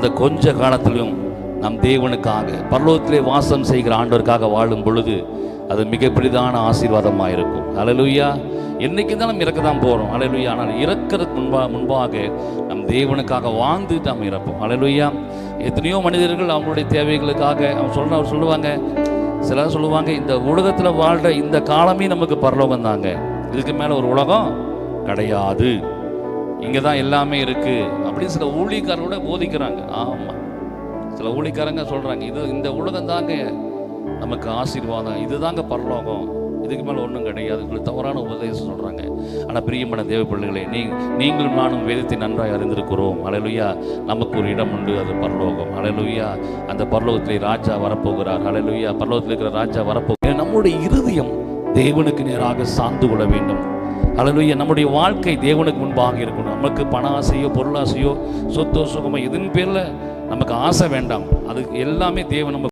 அந்த கொஞ்ச காலத்திலும் நம் தேவனுக்காக பரலோகத்திலே வாசம் செய்கிற ஆண்டவருக்காக வாழும் பொழுது அது மிக பெரிதான ஆசீர்வாதமாக இருக்கும் அலலுயா என்றைக்கு தான் நம்ம இறக்க தான் போகிறோம் அலலுயா ஆனால் இறக்கிறதுக்கு முன்பா முன்பாக நம் தேவனுக்காக வாழ்ந்து நாம் இறப்போம். அலலுயா எத்தனையோ மனிதர்கள் அவங்களுடைய தேவைகளுக்காக அவங்க சொல்ற அவர் சொல்லுவாங்க. சிலர் சொல்லுவாங்க இந்த உலகத்தில் வாழ்கிற இந்த காலமே நமக்கு பரலோகம் தாங்க இதுக்கு மேலே ஒரு உலகம் கிடையாது. இங்கே தான் எல்லாமே இருக்குது அப்படின்னு சில ஊழியக்காரரோட போதிக்கிறாங்க. ஆமாம் சில ஊழிக்காரங்க சொல்கிறாங்க இது இந்த உலகம் தாங்க நமக்கு ஆசீர்வாதம் இதுதாங்க பரலோகம் இதுக்கு மேலே ஒன்றும் கிடையாது உங்களுக்கு தவறான உபதேசம் சொல்கிறாங்க ஆனால் பிரியமான தேவ பிள்ளைகளே நீ நீங்களும் நானும் வேதத்தை நன்றாக அறிந்திருக்கிறோம். அலையலுயா நமக்கு ஒரு இடம் உண்டு அது பரலோகம். அலையலுயா அந்த பரலோகத்திலே ராஜா வரப்போகிறார். அலையலுயா பரலோகத்தில் இருக்கிற ராஜா வரப்போகிறார். நம்முடைய இருதயம் தேவனுக்கு நேராக சார்ந்து கொள்ள வேண்டும். அல்லது நம்முடைய வாழ்க்கை தேவனுக்கு முன்பாக இருக்கணும். நமக்கு பண ஆசையோ பொருளாசையோ சொத்தோ சுகமோ எதுன்னு பேரில் நமக்கு ஆசை வேண்டாம். அது எல்லாமே தேவன் நம்ம